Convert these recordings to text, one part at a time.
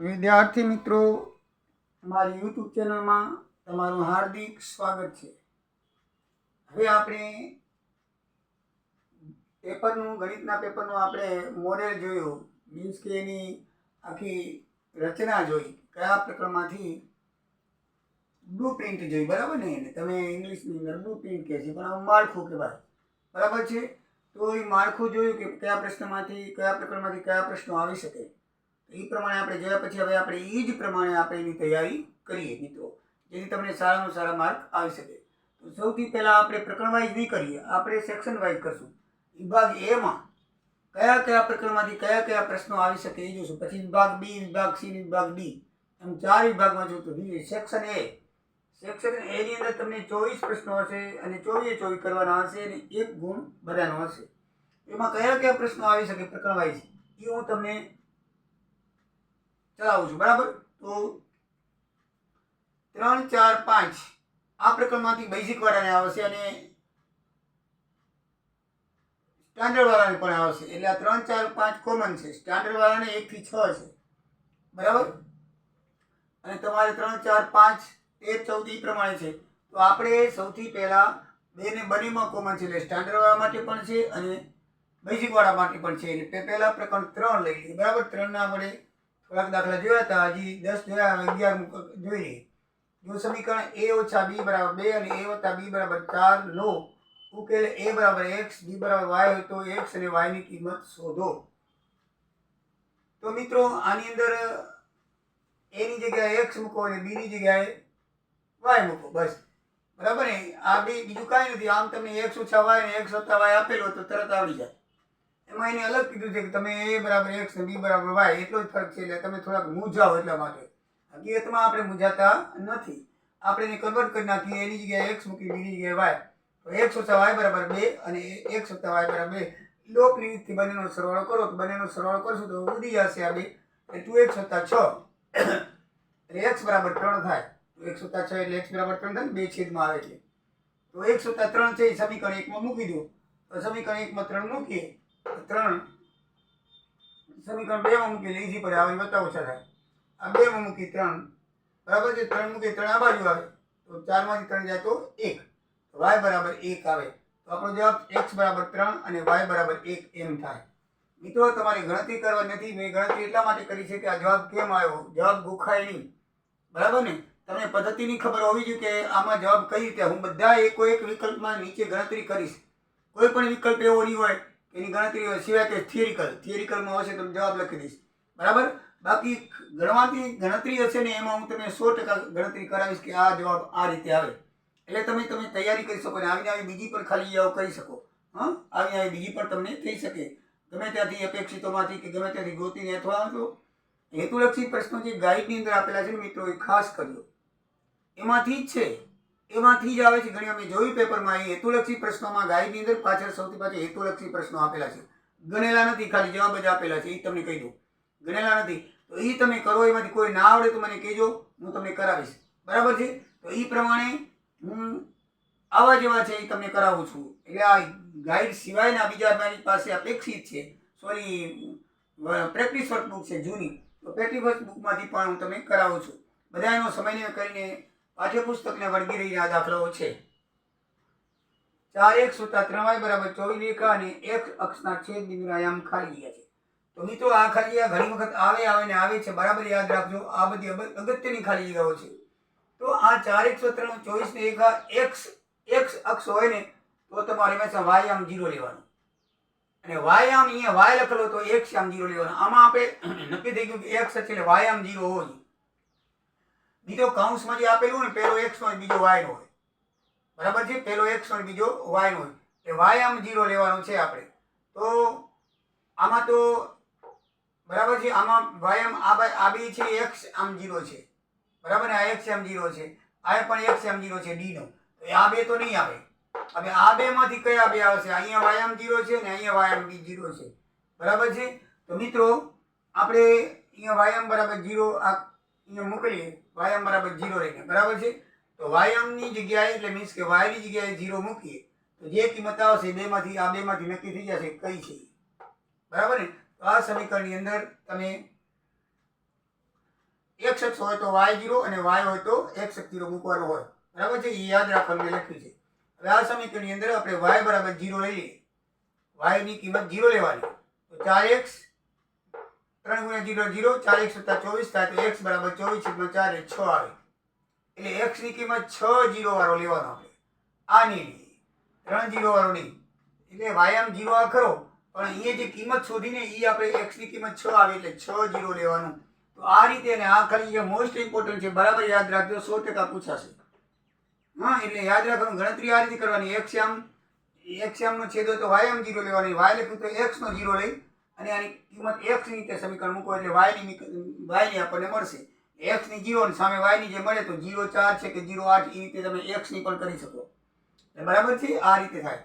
વિદ્યાર્થી મિત્રો, મારી યુટ્યુબ ચેનલમાં તમારું હાર્દિક સ્વાગત છે. હવે આપણે પેપરનું, ગણિતના પેપરનું આપણે મોડેલ જોયું. મીન્સ કે એની આખી રચના જોઈ. કયા પ્રકરણમાંથી બ્લુ પ્રિન્ટ જોઈ, બરાબર ને? એને તમે ઇંગ્લિશની અંદર બ્લુ પ્રિન્ટ કહે છે, પણ આમ માળખું કહેવાય. બરાબર છે? તો એ માળખું જોયું કે કયા પ્રશ્નમાંથી, કયા પ્રકરણમાંથી કયા પ્રશ્નો આવી શકે. એ પ્રમાણે આપણે જોયા પછી હવે આપણે એ જ પ્રમાણે આપણે એની તૈયારી કરીએ મિત્રો, જેથી તમને સારામાં સારા માર્ક આવી શકે. તો સૌથી પહેલાં આપણે પ્રકરણ વાઇઝ નહીં કરીએ, આપણે સેક્શન વાઇઝ કરશું. વિભાગ એમાં કયા કયા પ્રકરણમાંથી કયા કયા પ્રશ્નો આવી શકે એ જોશું. પછી વિભાગ બી, વિભાગ સી, વિભાગ ડી. એમ ચાર વિભાગમાં જોતું સેક્શન એ. સેક્શન એની અંદર તમને ચોવીસ પ્રશ્નો હશે અને ચોવીસે ચોવીસ કરવાના હશે અને એક ગુણ બધાનો હશે. એમાં કયા કયા પ્રશ્નો આવી શકે પ્રકરણ વાઇઝ એ હું તમને ચલાવું છું, બરાબર? તો ત્રણ, ચાર, પાંચ. આ પ્રકરણમાંથી બેઝિક વાળાને આવશે અને સ્ટાન્ડર્ડ વાળાને પણ આવશે. એટલે આ ત્રણ, ચાર, પાંચ કોમન છે. સ્ટાન્ડર્ડ વાળાને એકથી છ છે. બરાબર? અને તમારે ત્રણ, ચાર, પાંચ તેર ચૌદ એ પ્રમાણે છે. તો આપણે સૌથી પહેલાં બેને બંનેમાં કોમન છે. એટલે સ્ટાન્ડર્ડવાળા માટે પણ છે અને બેઝિકવાળા માટે પણ છે. એટલે પહેલાં પ્રકરણ ત્રણ લઈ લઈએ બરાબર? ત્રણના આપણે થોડાક દાખલા જોયા હતા, હજી દસ જોયા, હવે અગિયાર જોઈ લઈએ. જો સમીકરણ એ ઓછા બી બરાબર બે અને એ વત્તા બી બરાબર ચાર લો ઉકેલ એ બરાબર એક્સ, બી બરાબર વાય હોય તો એક્સ અને વાયની કિંમત શોધો. તો મિત્રો, આની અંદર એની જગ્યાએ એક્સ મૂકો અને બીની જગ્યાએ વાય મૂકો, બસ. બરાબર ને? આ બી બીજું કાંઈ નથી. આમ તમને એક્સ ઓછા વાય અને એક્સ વત્તા વાય આપેલો તો તરત આવડી જાય. એમાં એને અલગ કીધું છે કે તમે એ બરાબર એક્સ ને બી બરાબર વાય એટલો જ ફરક છે એટલે તમે થોડાક મૂંઝાઓ એટલા માટે. હકીકતમાં આપણે મૂંઝાતા નથી. આપણે એને કન્વર્ટ કરી નાખીએ, એની જગ્યાએ એક્સ મૂકી, બીજી જગ્યાએ વાય તો એક્સ ઓછા વાય બરાબર બે અને એક્સ ઓછા વાય બરાબર બે. લોકની રીતથી બંનેનો સરવાળો કરો, તો બંનેનો સરવાળો કરશો તો ઉડી જશે આ બે. એટલે ટુ એક્સ વત્તા છ. એટલે એક્સ બરાબર ત્રણ થાય. તો એક્સ વત્તા છ એટલે એક્સ બરાબર ત્રણ થાય બે છેદમાં આવે છે તો એક્સ વત્તા ત્રણ છે એ સમીકરણ એકમાં મૂકી દો. તો સમીકરણ એકમાં ત્રણ મૂકીએ. ત્રણ સમીકરણ બેમાં મૂકી લીધી પડે આવે વત્તા ઓછા થાય આ બેમાં મૂકી ત્રણ. બરાબર છે? ત્રણ મૂકી ત્રણ આ બાજુ આવે. તો ચારમાંથી ત્રણ જાય તો એક. વાય બરાબર એક આવે. તો આપણો જવાબ એક્સ બરાબર ત્રણ અને વાય બરાબર એક એમ થાય. મિત્રો, તમારે ગણતરી કરવા નથી. મેં ગણતરી એટલા માટે કરી છે કે આ જવાબ કેમ આવ્યો? જવાબ ગોખાય નહીં. બરાબર ને? તમને પદ્ધતિની ખબર હોવી જોઈએ કે આમાં જવાબ કઈ રીતે? હું બધા એકો એક વિકલ્પમાં નીચે ગણતરી કરીશ. કોઈ પણ વિકલ્પ એવો નહીં હોય એની ગણતરી સિવાય કે થિયરિકલ થિયરિકલમાં હશે તો જવાબ લખી દઈશ. બરાબર? બાકી ગણવાથી ગણતરી હશે ને એમાં હું તમને સો ટકા ગણતરી કરાવીશ કે આ જવાબ આ રીતે આવે. એટલે તમે તમે તૈયારી કરી શકો ને આવીને આવી બીજી પણ ખાલી કરી શકો. હા? આવીને આવી બીજી પણ તમને થઈ શકે. ગમે ત્યાંથી અપેક્ષિતોમાંથી કે ગમે ત્યાંથી ગોતીને અથવા આવજો હેતુલક્ષી પ્રશ્નો જે ગાઈડની અંદર આપેલા છે મિત્રો, એ ખાસ કરજો. એમાંથી જ છે. એમાંથી જ આવે છે, ઘણી અમે જોયું પેપરમાં એ હેતુલક્ષી પ્રશ્નોમાં ગાઈડની અંદર પાછળ સૌથી પાછળ હેતુલક્ષી પ્રશ્નો આપેલા છે. ગણેલા નથી, ખાલી જવાબ જ આપેલા છે એ તમને કહી દઉં. ગણેલા નથી, તો એ તમે કરો, એમાંથી કોઈ ના આવડે તો મને કહેજો, હું તમને કરાવીશ. બરાબર છે? તો એ પ્રમાણે હું આવા જેવા છે એ તમને કરાવું છું. એટલે આ ગાઈડ સિવાયના બીજા મારી પાસે અપેક્ષિત છે. સોરી પ્રેક્ટિસ વર્કબુક છે જૂની. તો પ્રેક્ટિસ વર્કબુકમાંથી પણ હું તમને કરાવું છું. બધા એનો સમન્વય કરીને પાઠ્યપુસ્તકને વળગી રહીને દાખલાઓ છે. ચાર એક સુતા ત્રણ બરાબર ચોવીસ રેખા અને એક અક્ષના છેદ બિંદુના આયામ ખાલી ગયા છે. તો મિત્રો, આ ખાલી જગ્યા ઘણી વખત આવે આવે ને આવે છે. બરાબર યાદ રાખજો, આ બધી અગત્યની ખાલી જગ્યાઓ છે. તો આ ચાર એકસો ત્રણ ચોવીસની રેખા એક્સ એક્સ અક્ષ હોય ને, તો તમારે હંમેશા વાય આમ જીરો લેવાનું. અને વાય આમ અહીંયા વાય લખેલો તો એક્સ આમ જીરો લેવાનો. આમાં આપણે નક્કી થઈ ગયું કે એક્સ છે એટલે વાય આમ જીરો જોઈએ. બીજો કાઉન્સમાં જે આપેલું ને પહેલો એક્સ હોય, બીજો વાય હોય. બરાબર છે? પહેલો એક્સ હોય, બીજો વાય હોય. એ વાય આમ જીરો લેવાનો છે આપણે. તો આમાં તો બરાબર છે? આમાં વાય આમ આ આ બી છે એક્સ આમ જીરો છે. બરાબર ને? આ એક્સ એમ જીરો છે. આ પણ એક્સ એમ જીરો છે ડીનો તો આ બે તો નહીં આવે. હવે આ બે માંથી કયા બે આવશે? અહીંયા વાય આમ જીરો છે ને અહીંયા વાય એમ બી જીરો છે. બરાબર છે? તો મિત્રો, આપણે અહીંયા વાયામ બરાબર જીરો આ અહીંયા મોકલીએ. વાયામ બરાબર જીરો રહીને બરાબર છે? તો વાયમની જગ્યાએ, એટલે મીન્સ કે વાયની જગ્યાએ જીરો મૂકીએ, તો જે કિંમત આવશે બેમાંથી, આ બેમાંથી નક્કી થઈ જશે કઈ છે બરાબર ને? તો આ સમીકરણની અંદર તમે એક્સ અક્ષ હોય તો વાય જીરો અને વાય હોય તો એક્સ જીરો મૂકવાનો હોય. બરાબર છે? એ યાદ રાખવાનું લખ્યું છે. હવે આ સમીકરણની અંદર આપણે વાય બરાબર જીરો લઈ લઈએ. વાયની કિંમત જીરો લેવાની. તો ચાર એક્સ ત્રણ ગુણ્યા જીરો જીરો, ચાર એક્સ વત્તા ચોવીસ થાય તો એક્સ બરાબર ચોવીસ છેદમાં ચાર છ આવે. એટલે એક્સની કિંમત છ જીરો વાળો લેવાનો આપણે. આની ત્રણ જીરો વાળો નહીં. એટલે વાયામ જીરો આ ખરો. પણ અહીંયા જે કિંમત શોધીને એ આપણે એક્સની કિંમત છ આવે એટલે છ જીરો લેવાનું. તો આ રીતે ને આ ખાલી મોસ્ટ ઇમ્પોર્ટન્ટ છે. બરાબર યાદ રાખજો, સો ટકા પૂછાશે. હા, એટલે યાદ રાખવાનું, ગણતરી આ રીતે કરવાની. એક્સ આમ એક્સ આમનો છેદ તો વાયામ જીરો લેવાની. વાય લખ્યું તો એક્સનો જીરો લઈ અને આની કિંમત એક્સની રીતે સમીકરણ મૂકો એટલે વાયની વાયની આપણને મળશે. એક્સની જીરોની સામે વાયની જે મળે તો જીરો ચાર છે કે જીરો આઠ એ રીતે તમે એક્સની પણ કરી શકો. બરાબર છે? આ રીતે થાય.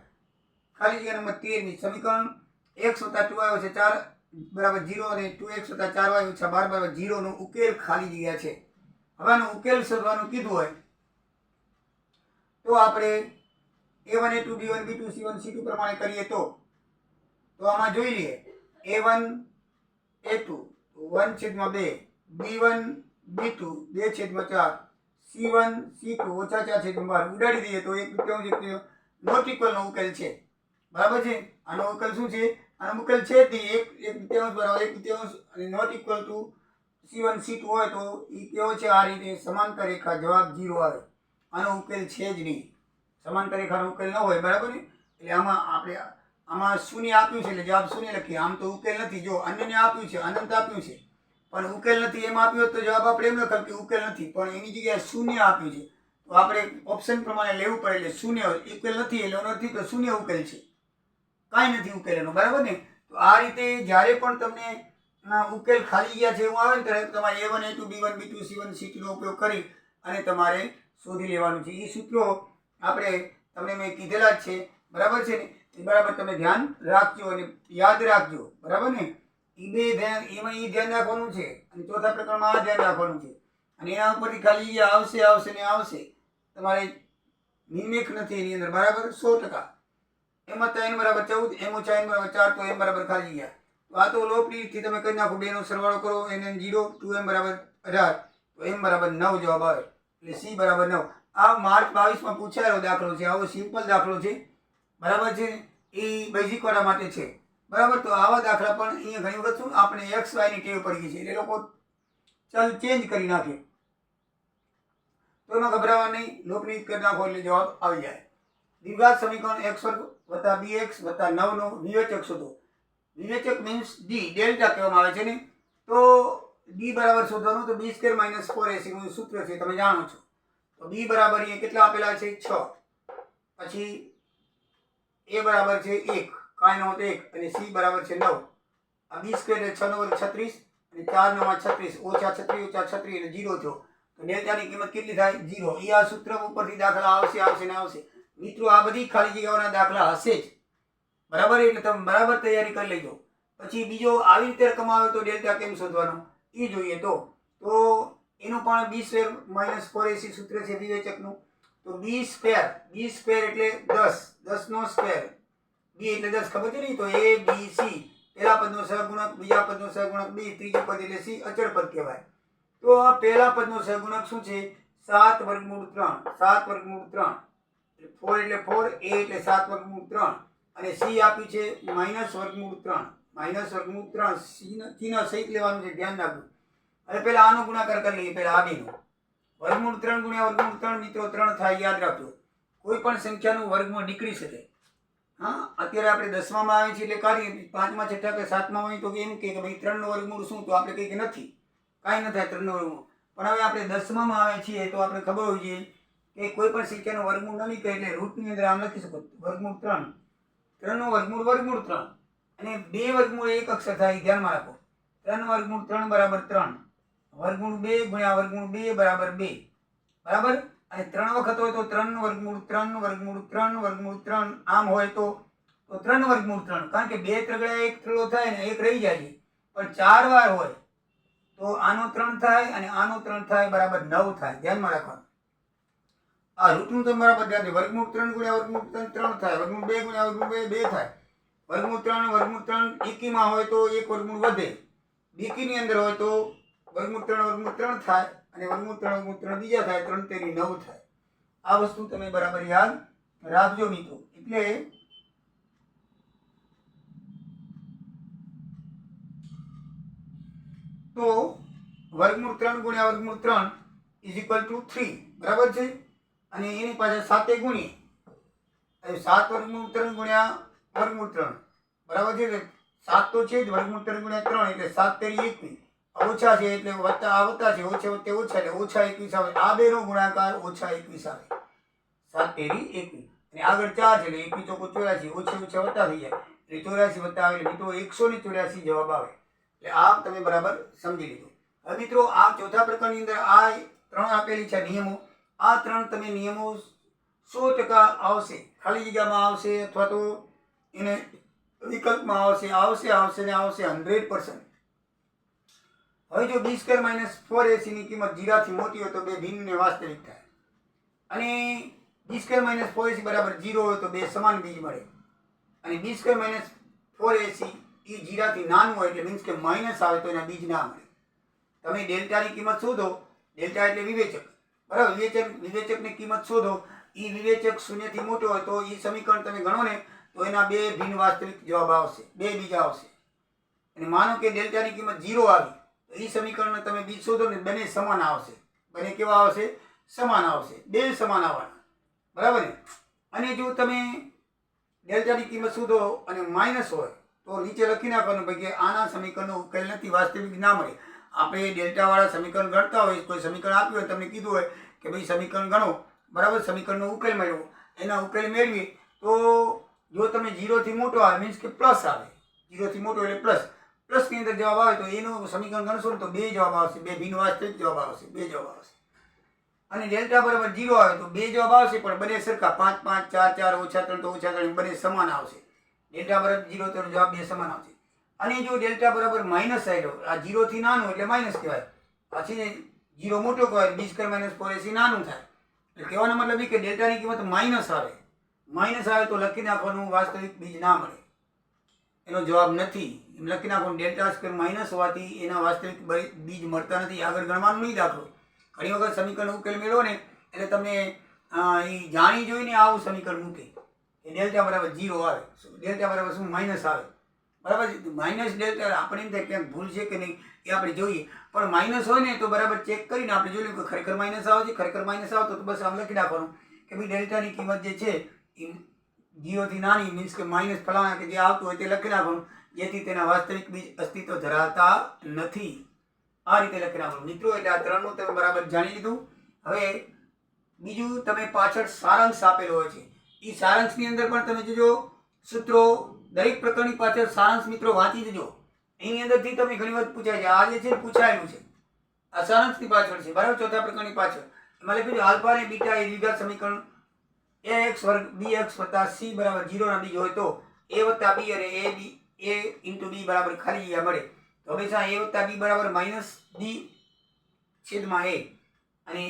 ખાલી જગ્યા નંબર તેરની સમીકરણ. એક્સ વત્તા ટુ આવ્યો છે ચાર, બરાબર જીરો અને ટુ એક્સ વત્તા ચાર વાય ઓછા બાર, બરાબર જીરોનો ઉકેલ ખાલી જગ્યા છે. હવે આનો ઉકેલ શોધવાનું કીધું હોય, તો આપણે A one A two B one B two C one C two પ્રમાણે કરીએ તો. તો આમાં જોઈ લઈએ. A one A two one છેદમાં બે બી વન બી ટુ બે છેદમાં ચાર સી વન સી ટુ ઓછા ચાર છેદમાં બાર, ઉડાડી દઈએ તો એક એક તૃતીયાંશ નોટ ઇક્વલનો ઉકેલ છે. બરાબર છે? આનો ઉકેલ શું છે? આનો ઉકેલ છે નહીં એક એક તૃતીયાંશ બરાબર, એક તૃતીયાંશ અને not equal to C one C two હોય તો એ કેવો છે? આ રીતે સમાંતર રેખા જવાબ જીરો આવે. આનો ઉકેલ છે જ નહીં. સમાંતર રેખાનો ઉકેલ ન હોય, બરાબર ને? એટલે આમાં આપણે આમાં શૂન્ય આપ્યું છે એટલે જવાબ શૂન્ય લખીએ. આમ તો ઉકેલ નથી. જો અન્યને આપ્યું છે, અનંત આપ્યું છે, પણ ઉકેલ નથી એમ આપ્યું તો જવાબ આપણે એમ લખાય કે ઉકેલ નથી. પણ એની જગ્યાએ શૂન્ય આપ્યું છે. તો આપણે ઓપ્શન પ્રમાણે લેવું પડે એટલે શૂન્ય ઉકેલ નથી એટલે એનો તો શૂન્ય ઉકેલ છે. કાંઈ નથી ઉકેલ એનો બરાબર ને? તો આ રીતે જ્યારે પણ તમને ઉકેલ ખાલી ગયા છે એવું આવે ને ત્યારે તમારે A one A two B one B two C one C ટુનો ઉપયોગ કરી અને તમારે શોધી લેવાનું છે. એ સૂત્રો આપણે તમને મેં કીધેલા જ છે. બરાબર છે ને? એ બરાબર તમે ધ્યાન રાખજો અને યાદ રાખજો. બરાબર ને? એ બે ધ્યાન, એમાં એ ધ્યાન રાખવાનું છે અને ચોથા પ્રકરણમાં આ ધ્યાન રાખવાનું છે. અને એના ઉપરથી ખાલી આવશે આવશે ને આવશે. તમારે નિમેક નથી એની અંદર, બરાબર? સો ટકા. એમાં ત્રણ બરાબર ચૌદ એમ ઓછા એમ બરાબર ચાર, તો એમ બરાબર ખાલી ગયા. તો આ તો લોપડીથી તમે કરી નાખો, બેનો સરવાળો કરો એને જીરો ટુ એમ બરાબર અઢાર, તો એમ બરાબર નવ જવાબ આવે. એટલે સી બરાબર નવ. આ માર્ચ બાવીસમાં પૂછાયેલો દાખલો છે, આવો સિમ્પલ દાખલો છે. બરાબર છે? એ બેઝિક વાળા માટે છે. બરાબર? તો આવા દાખલા પણ અહીંયા ઘણી વખત શું આપણે એક્સ વાયની ટેવ પડી ગઈ છે. એ લોકો ચલ ચેન્જ કરી નાખે. તો એમાં ગભરાવા નહીં. લોકની કરી નાખો એટલે જવાબ આવી જાય. દ્વિઘાત સમીકરણ એક્સ વર્ગ વત્તા બી એક્સ વત્તા નવનો વિવેચક શોધો. વિવેચક મીન્સ ડી ડેલ્ટા કહેવામાં આવે છે ને? તો ડી બરાબર શોધવાનું તો બી સ્કેર માઇનસ ફોર એસીનું સૂત્ર છે. તમે જાણો છો. તો બી બરાબર અહીંયા કેટલા આપેલા છે? છ. પછી એ બરાબર છે એક, કાંઈ નો એક, અને સી બરાબર છે નવ. આ બી સ્ક્વેર છ નવ છત્રીસ, અને ચાર નવ છત્રીસ. ઓછા છત્રીસ ઓછા છત્રીસ એટલે જીરો થયો. તો નેતાની કિંમત કેટલી થાય? જીરો. એ આ સૂત્ર ઉપરથી દાખલા આવશે આવશે ને આવશે. મિત્રો, આ બધી ખાલી જગ્યાઓના દાખલા હશે જ. બરાબર? એટલે તમે બરાબર તૈયારી કરી લેજો. પછી બીજો આવી રીતે રકમ આવે તો ડેલ્ટા કેમ શોધવાનો? એ જોઈએ તો. તો એનું પણ B square minus four AC સૂત્ર છે વિવેચકનું તો બી સ્ક્વેર બી સ્ક્વેર એટલે દસ. દસનો સ્ક્વેર બી એટલે દસ ખબર છે ને તો એ બી સી પહેલા પદનો સહગુણક, બીજા પદનો સહગુણક બી ત્રીજું પદ એટલે સી અચળ પદ કહેવાય. તો આ પહેલા પદનો સહગુણક શું છે? સાત વર્ગમૂળ ત્રણ. સાત વર્ગમૂળ ત્રણ. ફોર એટલે ફોર એ એટલે સાત વર્ગમૂળ ત્રણ. અને સી આપ્યું છે માઇનસ વર્ગમૂળ ત્રણ. માઇનસ વર્ગમૂળ ત્રણ. સી ચિહ્ન સહિત લેવાનું છે. ધ્યાન રાખવું અને પહેલા આનો ગુણાકાર કરી લઈએ. પહેલા આ બીનો વર્ગમૂળ ત્રણ ગુણ્યા વર્ગમૂળ ત્રણ મિત્રો ત્રણ થાય, યાદ રાખજો. કોઈ પણ સંખ્યાનું વર્ગમાં નીકળી શકે. હા, અત્યારે આપણે દસમામાં આવે છે એટલે કાઢીએ પાંચમા, છઠ્ઠા કે સાતમાં હોય તો એમ કે ભાઈ ત્રણનું વર્ગમૂળ શું? તો આપણે કંઈક નથી. કાંઈ ન થાય ત્રણનો વર્ગમૂળ. પણ હવે આપણે દસમામાં આવે છીએ તો આપણે ખબર હોવી જોઈએ કે કોઈ પણ સંખ્યાનું વર્ગમૂળ ન નીકળે એટલે રૂટની અંદર આમ લખી શકો. વર્ગમૂળ ત્રણ. ત્રણનો વર્ગમૂળ વર્ગમૂળ ત્રણ. અને બે વર્ગમૂળ એક અક્ષર થાય ધ્યાનમાં રાખો. ત્રણ વર્ગમૂળ ત્રણ બરાબર ત્રણ. વર્ગમૂળ બે ગુણ્યા વર્ગમૂળ બે બરાબર બે. બરાબર? અને ત્રણ વખત હોય તો ત્રણ વર્ગમૂળ ત્રણ વર્ગમૂળ ત્રણ વર્ગમૂળ, ત્રણ. આમ હોય તો તો ત્રણ વર્ગમૂળ ત્રણ કારણ કે બે ત્રગડા એક ત્રગડો થાય ને એક રહી જાય પણ ચાર વાર હોય તો આનો ત્રણ થાય અને આનો ત્રણ થાય બરાબર નવ થાય. ધ્યાનમાં રાખવાનું. આ રૂટનું તમે બરાબર ધ્યાન વર્ગમૂળ ત્રણ ગુણ્યા વર્ગમૂળ ત્રણ ત્રણ થાય. વર્ગમૂળ બે ગુણ્યા વર્ગમૂળ બે બે થાય. વર્ગમૂળ ત્રણ વર્ગમૂળ ત્રણ, એકીમાં હોય તો એક વર્ગમૂળ વધે. બીકીની અંદર હોય તો વર્ગમૂળ ત્રણ વર્ગમૂળ ત્રણ થાય. અને વર્ગમૂળ ત્રણ વર્ગમૂળ ત્રણ બીજા થાય, ત્રણ તેરી નવ થાય. આ વસ્તુ તમે બરાબર યાદ રાખજો મિત્રો. એટલે તો વર્ગમૂળ ત્રણ ગુણ્યા વર્ગમૂળ ત્રણ ઇઝ ઇક્વલ ટુ થ્રી બરાબર છે? અને એની પાછળ સાતે ગુણીએ સાત વર્ગમૂળ ત્રણ ગુણ્યા વર્ગમૂળ ત્રણ. બરાબર છે? સાત તો છે જ વર્ગમૂળ ત્રણ ગુણ્યા ત્રણ, એટલે સાત તેરી એકવીસ ઓછા છે એટલે વત્તા આ વત્તા છે, ઓછા વત્તે ઓછા એટલે ઓછા એકવીસ આવે. આ બેનો ગુણાકાર ઓછા એકવીસ આવે. સાત તેરી એકવીસ. અને આગળ ચાર છે એટલે એકવીસ ચોખ્ખું ચોર્યાસી, ઓછે ઓછા વત્તા થઈ જાય. એટલે ચોર્યાસી વત્તા આવે એટલે મિત્રો એકસો ને ચોર્યાસી જવાબ આવે. એટલે આ તમે બરાબર સમજી લીધું. હવે મિત્રો આ ચોથા પ્રકરણની અંદર આ ત્રણ આપેલી છે નિયમો. આ ત્રણ તમે નિયમો સો ટકા આવશે. ખાલી જગ્યામાં આવશે અથવા તો એને વિકલ્પમાં આવશે આવશે આવશે ને આવશે હંડ્રેડ પર્સન્ટ. હવે જો બી સ્ક્વેર માઇનસ ફોર એસીની કિંમત જીરાથી મોટી હોય તો બે ભિન્નને વાસ્તવિક થાય. અને B square minus four AC બરાબર જીરો હોય તો બે સમાન બીજ મળે. અને B square minus four AC એ જીરાથી નાનું હોય એટલે મીન્સ કે માઇનસ આવે તો એના બીજ ના મળે. તમે ડેલ્ટાની કિંમત શોધો, ડેલ્ટા એટલે વિવેચક. બરાબર, વિવેચક, વિવેચકની કિંમત શોધો, એ વિવેચક શૂન્યથી મોટો હોય તો એ સમીકરણ તમે ગણો ને, તો એના બે ભિન્ન વાસ્તવિક જવાબ આવશે, બે બીજ આવશે. અને માનો કે ડેલ્ટાની કિંમત જીરો આવી એ સમીકરણ તમે બીજ શોધો ને બંને સમાન આવશે. બંને કેવા આવશે? સમાન આવશે. બે સમાન આવવાના. બરાબર ને? અને જો તમે ડેલ્ટાની કિંમત શોધો અને માઇનસ હોય, તો નીચે લખી નાખવાનું ભાઈ કે આના સમીકરણનો ઉકેલ નથી, વાસ્તવિક ના મળે. આપણે ડેલ્ટાવાળા સમીકરણ ગણતા હોય, કોઈ સમીકરણ આપ્યું હોય, તમને કીધું હોય કે ભાઈ સમીકરણ ગણો. બરાબર? સમીકરણનો ઉકેલ મેળવો એના ઉકેલ મેળવી તો જો તમે જીરોથી મોટો આવે મીન્સ કે પ્લસ આવે. જીરોથી મોટો એટલે પ્લસ પ્લસની અંદર જવાબ આવે તો એનું સમીકરણ ગણશો ને તો બે જવાબ આવશે. બે ભિન્ન વાસ્તવિક જવાબ આવશે. બે જવાબ આવશે. અને ડેલ્ટા બરાબર જીરો આવે તો બે જવાબ આવશે, પણ બંને સરખા પાંચ પાંચ, ચાર ચાર, ઓછા ત્રણ તો ઓછા ત્રણ બંને સમાન આવશે. ડેલ્ટા બરાબર જીરો તો જવાબ બે સમાન આવશે. અને જો ડેલ્ટા બરાબર માઇનસ આવ્યો આ જીરોથી નાનું એટલે માઇનસ કહેવાય. પછી જીરો મોટો કહેવાય બીજ કર માઇનસ ફોર એસી નાનું થાય. એટલે કહેવાનો મતલબ એ કે ડેલ્ટાની કિંમત માઇનસ આવે. માઇનસ આવે તો લખી નાખવાનું વાસ્તવિક બીજ ના મળે. એનો જવાબ નથી. એમ લખી નાખો, ડેલ્ટા સ્ક્વેર માઇનસ હોવાથી એના વાસ્તવિક બીજ મળતા નથી. આગળ ગણવાનું નહીં દાખલો. ઘણી વખત સમીકરણ ઉકેલ મેળવો ને, એટલે તમે એ જાણી જોઈને આવું સમીકરણ મૂકે. કે ડેલ્ટા બરાબર જીરો આવે. ડેલ્ટા બરાબર શું? માઇનસ આવે. બરાબર માઇનસ ડેલ્ટા, આપણે એમ થાય ક્યાંક ભૂલ છે કે નહીં એ આપણે જોઈએ. પણ માઇનસ હોય ને, તો બરાબર ચેક કરીને આપણે જોઈ લઈએ કે ખરેખર માઇનસ આવે છે, ખરેખર માઇનસ આવતો તો બસ આમ લખી નાખવાનું કે ભાઈ ડેલ્ટાની કિંમત જે છે, એ જીરોથી નાની મીન્સ કે માઇનસ ફલાણા કે જે આવતું હોય તે લખી નાખવાનું. જેથી તેના વાસ્તવિક બીજ અસ્તિત્વ ધરાવતા નથી. આ રીતે લખી નાખવાનું. મિત્રો, એટલે આ ત્રણનું તમે બરાબર જાણી લીધું. હવે બીજું તમે પાછળ સારાંશ આપેલો હોય છે. એ સારાંશની અંદર પણ તમે જોજો, સૂત્રો દરેક પ્રકરણની પાછળ સારાંશ મિત્રો વાંચી જજો. એની અંદરથી તમે ઘણી વખત પૂછાય છે. આ જે છે પૂછાયેલું છે. આ સારાંશની પાછળ છે. બરાબર? ચોથા પ્રકરણની પાછળ. એમાં લખ્યું છે, આલ્ફા અને બીટા એ દ્વિઘાત સમીકરણ એ એક્સ વર્ગ બી એક્સ વત્તા સી બરાબર જીરોના બીજ હોય તો એ વત્તા બી અને એ બી, એ ઇન્ટુ બી બરાબર ખાલી જગ્યા મળે. તો હંમેશા એ વત્તા બી બરાબર માઇનસ બી છેદમાં એ. અને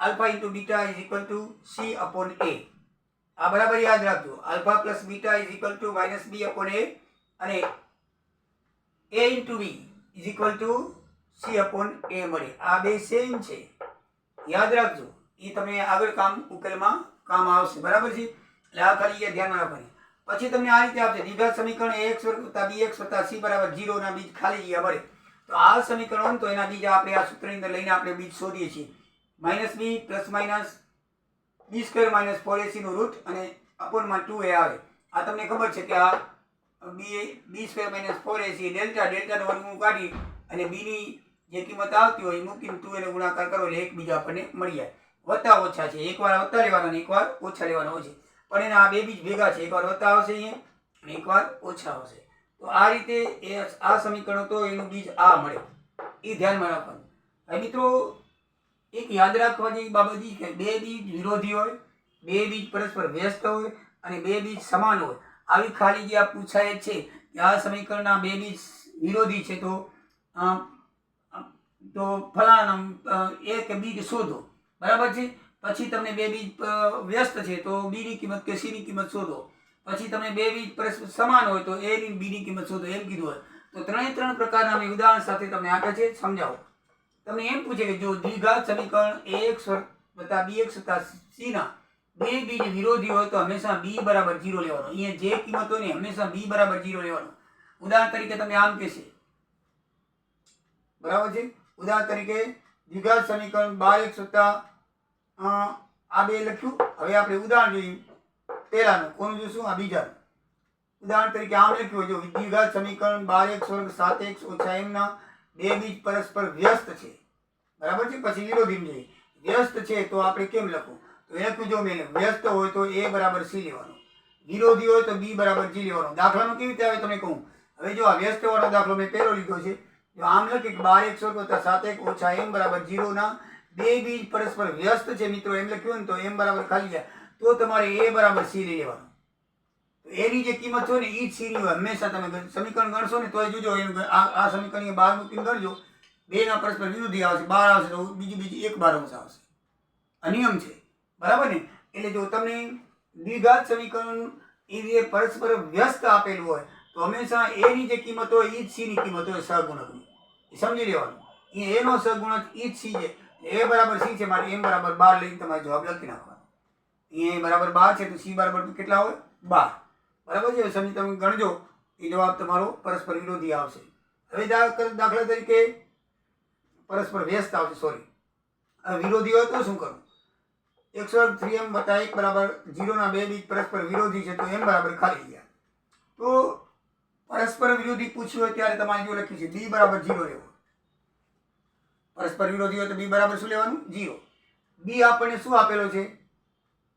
alpha into beta is equal to C upon A. આ બરાબર યાદ રાખજો. Alpha plus beta is equal to minus B upon A અને A into B is equal to C upon A મળે. આ બે સેમ છે. યાદ રાખજો. એ તમે આગળ કામ ઉકેલમાં કામ આવશે. બરાબર છે? એટલે આ ખાલી એ ધ્યાનમાં રાખવાની. પછી તમને આ રીતે આપશે. દ્વિઘાત સમીકરણ એક્સ વર્ગ બી એક્સ વત્તા સી બરાબર જીરોના બીજ ખાલી જગ્યા મળે. તો આ સમીકરણ તો એના બીજ આપણે આ સૂત્રની અંદર લઈને આપણે બીજ શોધીએ છીએ. Minus B plus minus B square minus four એસીનું root અને અપોનમાં ટુ એ આવે. આ તમને ખબર છે કે આ B B square minus four AC delta, ડેલ્ટાનો વર્ગમૂળ કાઢી અને બીની જે કિંમત આવતી હોય એ મૂકીને ટુ એને ગુણાકાર કરો એટલે એકબીજા આપણને મળી જાય. વત્તા ઓછા છે. એકવાર વત્તા લેવાના અને એકવાર ઓછા લેવાના હોય છે. પણ એના આ બે બીજ ભેગા છે. એકવાર વત્તા આવશે અહીંયા અને એકવાર ઓછા આવશે. તો આ રીતે એ આ સમીકરણ તો એનું બીજ આ મળે. એ ધ્યાનમાં રાખવાનું. હવે મિત્રો, એક યાદ રાખવા જેવી બાબત એ કે બે બીજ વિરોધી હોય, બે બીજ પરસ્પર વ્યસ્ત હોય અને બે બીજ સમાન હોય. આવી ખાલી જે આ પૂછાય છે કે આ સમીકરણના બે બીજ વિરોધી છે તો તો ફલાણ એક બીજ શોધો. બરાબર છે? પછી તમને બે બીજ વ્યસ્ત છે, તો બીની કિંમત કે સીની કિંમત શોધો. પછી તમને બે બીજ સમાન હોય, તો એ ની બીની કિંમત શોધો, એમ કીધું હોય. તો ત્રણે ત્રણ પ્રકારના મેં ઉદાહરણ સાથે તમને આપે છે, સમજાવો. તમને એમ પૂછે કે જો દ્વિઘાત સમીકરણ ax વત્તા bx વત્તા સીના બે બીજ વિરોધી હોય, તો હંમેશા બી બરાબર જીરો લેવાનો. અહીંયા જે કિંમત હોય ને હંમેશા બી બરાબર જીરો લેવાનો. ઉદાહરણ તરીકે તમને આમ કહેશે. બરાબર છે? ઉદાહરણ તરીકે દ્વિઘાત સમીકરણ બાર એક સત્તા આ બે લખ્યું. હવે આપણે ઉદાહરણ જોઈએ. પહેલાનું, કોનું જોઈશું આ બીજાનું. ઉદાહરણ તરીકે આમ લખ્યું જો, દ્વિઘાત સમીકરણ બાર એક સ્વર્ગ સાત એક ઓછા એમના બે બીજ પરસ્પર વ્યસ્ત છે. બરાબર છે? પછી વિરોધી જોઈએ વ્યસ્ત છે તો આપણે કેમ લખવું? તો એ લખ્યું જો મેં વ્યસ્ત હોય તો એ બરાબર સી લેવાનું. વિરોધી હોય તો બી બરાબર જી લેવાનો. દાખલાનું કેવી રીતે આવે? તમે કહું. હવે જો આ વ્યસ્ત વાળો દાખલો મેં પહેલો લીધો છે. જો આમ લખીએ કે બાર એક વર્ગ વત્તા સાત એક ઓછા એમ બરાબર જીરો ના. બે બીજ પરસ્પર વ્યસ્ત છે મિત્રો, એમ લખ્યું ને તો એમ બરાબર ખાલી જાય. તો તમારે એ બરાબર સી લેવાનું. એની જે કિંમત છે ને એ જ સીની હોય. હંમેશા તમે સમીકરણ ગણશો ને તોય જોજો, એમ આ સમીકરણ બાર મૂકીને ગણજો. બે ના પરસ્પર વિરુદ્ધ આવશે, બાર આવશે તો બીજી બીજી એક બાર અંશ આવશે. આ નિયમ છે. બરાબર ને? એટલે જો તમને દ્વિઘાત સમીકરણ એ રીતે પરસ્પર વ્યસ્ત આપેલું હોય, તો હંમેશા એની જે કિંમત હોય એ જ સીની કિંમત હોય, સહગુણકની. સમજી લેવાનું. એ એનો સહગુણક એ જ સી છે. એ બરાબર સી છે. મારે એમ બરાબર બાર લઈને તમારે જવાબ લખી નાખવાનો. અહીંયા બરાબર બાર છે, તો સી બરાબર કેટલા હોય? બાર. બરાબર છે? સમજી તમે ગણજો. એ જવાબ તમારો પરસ્પર વિરોધી આવશે. હવે દાખલા તરીકે પરસ્પર વ્યસ્ત આવશે સોરી વિરોધી હોય તો શું કરવું? એક થ્રી એમ વત્તા એક બરાબર જીરોના બે બીજ પરસ્પર વિરોધી છે, તો એમ બરાબર ખાલી ગયા. તો પરસ્પર વિરોધી પૂછ્યું હોય ત્યારે તમારે જો લખ્યું છે. બી બરાબર જીરો લેવો. પરસ્પર વિરોધી હોય તો બી બરાબર શું લેવાનું? જીરો. બી આપણને શું આપેલો છે?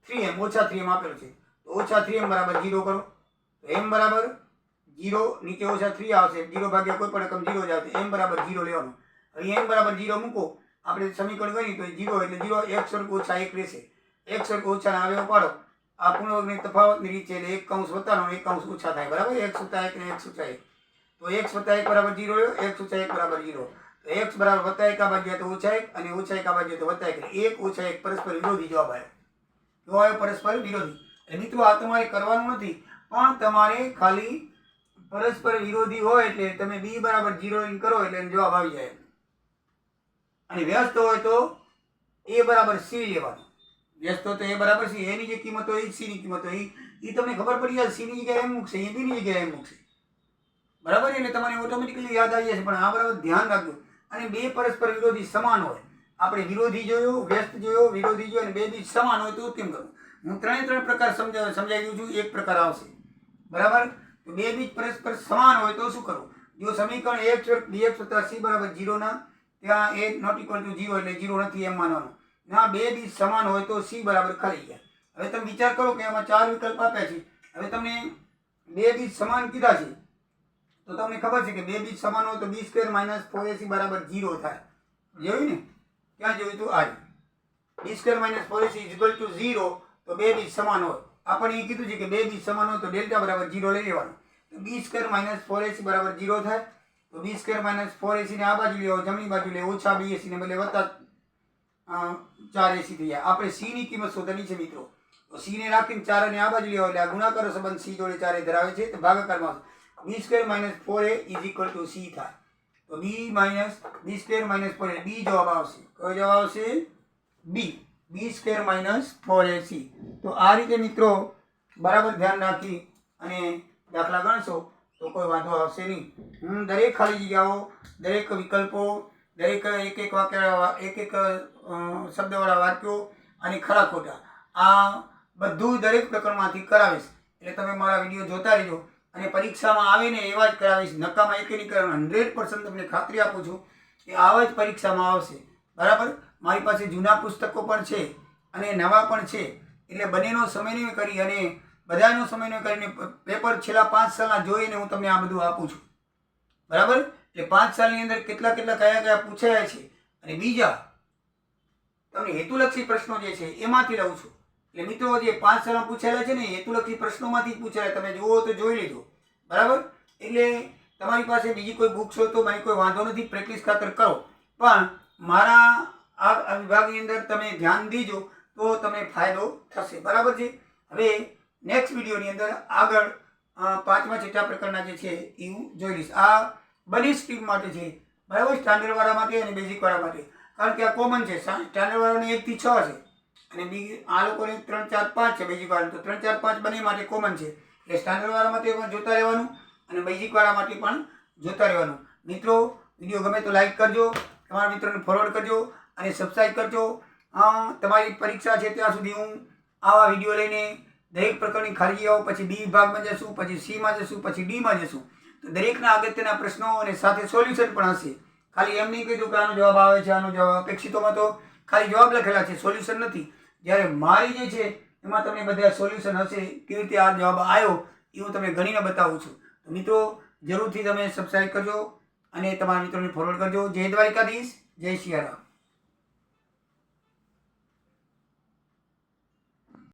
થ્રી એમ ઓછા થ્રી એમ આપેલો છે. તો ઓછા થ્રી એમ બરાબર જીરો કરો. તો એમ બરાબર જીરો, નીચે ઓછા થ્રી આવશે. જીરો ભાગ્યા કોઈ પણ રકમ જીરો જ આવશે. એમ બરાબર જીરો લેવાનું. હવે એમ બરાબર જીરો મૂકો. આપણે સમીકરણ ગણી તો જીરો એટલે જીરો એક સરખું ઓછા એક રહેશે. એક સરખું ઓછા આવે પાડો. આ પૂર્ણવર્ગની તફાવતની રીત છે એટલે એક કૌંસ વત્તાનો એક કૌંસ ઓછા થાય. બરાબર? એક વત્તા એક ને એક વત્તા એક. તો એક વત્તા એક બરાબર જીરો એક સૂચા એક બરાબર જીરો તો એક્સ બરાબર વત્તા એક આ તો ઓછા એક અને ઓછા એક આ તો વત્તા એક. એક ઓછા એક પરસ્પર વિરોધી જવાબ આવ્યો જો આવ્યો પરસ્પર વિરોધી. એટલે મિત્રો આ તમારે કરવાનું નથી, પણ તમારે ખાલી પરસ્પર વિરોધી હોય એટલે તમે બી બરાબર જીરો ઇન કરો એટલે જવાબ આવી જાય. અને વ્યસ્ત હોય તો એ બરાબર સી લેવાનું. વ્યસ્ત તો એ બરાબર છે, એની જે કિંમત હોય એ સીની કિંમત હોય એ તમને ખબર પડી જાય, સીની જગ્યાએ એમ મૂકશે એ બીની જગ્યાએ એમ મૂકશે. બરાબર એટલે તમારે ઓટોમેટિકલી યાદ આવી જશે, પણ આ બરાબર ધ્યાન રાખજો. અને બે પરસ્પર વિરોધી સમાન હોય. આપણે વિરોધી જોયો, વ્યસ્ત જોયો, વિરોધી જોયો, અને બે બી સમાન હોય તો કેમ કરવું? હું ત્રણે ત્રણ પ્રકાર સમજાવ સમજાવી દઉં છું, એક પ્રકાર આવશે. બરાબર? તો બે બીજ પરસ્પર સમાન હોય તો શું કરવું? જો સમીકરણ એક ડીએક્સ વત્તા સી બરાબર જીરોના ત્યાં A not equal to zero એટલે જીરો નથી એમ માનવાનું. ના, બે બીજ સમાન હોય તો સી બરાબર ખાલી ગયા. હવે તમે વિચાર કરો કે આમાં ચાર વિકલ્પ આપ્યા છે. હવે તમને બે બીજ સમાન કીધા છે. તો તમને ખબર છે કે બે બીજ સમાન હોય તો B square minus four AC બરાબર જીરો થાય. જોયું ને? ક્યાં જોયું તું? આ B square minus four AC is to zero, તો બે બીજ સમાન હોય. આપણે એ કીધું છે કે બે બીજ સમાન હોય તો ડેલ્ટા બરાબર જીરો લઈ લેવાનું. તો B square minus four AC બરાબર જીરો થાય. તો બી સ્ક્વેર માઇનસ ફોર એસીને આ બાજુ લેવો જમણી બાજુ લે ઓછા બી એસીને બદલે વત્તા ચાર એસી થઈ જાય આપણે સી ની કિંમત શોધવાની છે મિત્રો. તો સી ને રાખીને ચાર અને આ બાજુ લેવા એટલે આ ગુણાકાર સંબંધ સી જોડે ચારે ધરાવે છે. તો ભાગાકારમાં B square minus four A is equal to C થાય. તો B minus B square minus four A B જવાબ આવશે. કયો જવાબ આવશે? B B square minus four A C તો આ રીતે મિત્રો બરાબર ધ્યાન રાખી અને દાખલા ગણશો તો કોઈ વાંધો આવશે નહીં. હું દરેક ખાલી જગ્યાઓ, દરેક વિકલ્પો દરેક એક એક વાક્ય, એક એક શબ્દવાળા વાક્યો અને ખરા ખોટા. આ બધું દરેક પ્રકરણમાંથી કરાવીશ. એટલે તમે મારા વીડિયો જોતા રહેજો. અને પરીક્ષામાં આવે ને એવા જ કરાવીશ. નકામાં એક નહીં કરવાનું હંડ્રેડ પર્સન્ટ તમને ખાતરી આપું છું કે આવા જ પરીક્ષામાં આવશે. બરાબર? મારી પાસે જૂના પુસ્તકો પણ છે અને નવા પણ છે. એટલે બંનેનો સમન્વય કરી અને બધાનો સમન્વય કરીને પેપર છેલ્લા પાંચ સાલના જોઈને હું તમને આ બધું આપું છું. બરાબર? એટલે પાંચ સાલની અંદર કેટલા કેટલા કયા કયા પૂછાયા છે અને બીજા તમને હેતુલક્ષી પ્રશ્નો જે છે એમાંથી લઉં છું. એટલે મિત્રો, જે પાંચ સાલમાં પૂછાયેલા છે ને હેતુલક્ષી પ્રશ્નોમાંથી જ પૂછાયેલા તમે જુઓ તો જોઈ લીધો. બરાબર? એટલે તમારી પાસે બીજી કોઈ બુક્સ હોય તો મારી કોઈ વાંધો નથી. પ્રેક્ટિસ ખાતર કરો. પણ મારા આ વિભાગની અંદર તમે ધ્યાન દીજો તો તમને ફાયદો થશે. બરાબર છે? હવે નેક્સ્ટ વિડીયોની અંદર આગળ પાંચમા છઠ્ઠા પ્રકારના જે છે એ હું જોઈ લઈશ. આ બધી સ્ટ્રીમ માટે છે. બરાબર સ્ટાન્ડર્ડવાળા માટે અને બેઝિકવાળા માટે કારણ કે આ કોમન છે. સ્ટાન્ડર્ડવાળાને એકથી છ છે. અને બી આ લોકોને ત્રણ ચાર પાંચ છે બેઝિકવાળા તો ત્રણ ચાર પાંચ બંને માટે કોમન છે. એટલે સ્ટાન્ડર્ડવાળા માટે પણ જોતા રહેવાનું અને બેઝિકવાળા માટે પણ જોતા રહેવાનું. મિત્રો, વીડિયો ગમે તો લાઈક કરજો, તમારા મિત્રોને ફોરવર્ડ કરજો અને સબસ્ક્રાઈબ કરજો. તમારી પરીક્ષા છે ત્યાં સુધી હું આવા વીડિયો લઈને દરેક પ્રકારની ખાલી જગ્યાઓ, પછી બી વિભાગમાં જશું, પછી સીમાં જશું, પછી ડીમાં જશું. તો દરેકના અગત્યના પ્રશ્નો અને સાથે સોલ્યુશન પણ હશે. ખાલી એમ નહીં કીધું કે આનો જવાબ આવે છે, આનો જવાબ અપેક્ષિતોમાં તો ખાલી જવાબ લખેલા છે, સોલ્યુશન નથી. જ્યારે મારી જે છે, એમાં તમને બધા સોલ્યુશન હશે, કેવી રીતે આ જવાબ આવ્યો, એ હું તમને ગણીને બતાવું છું. મિત્રો, જરૂરથી તમે સબસ્ક્રાઈબ કરજો અને તમારા મિત્રોને ફોરવર્ડ કરજો. જય દ્વારિકાધીશ, જય સિયારામ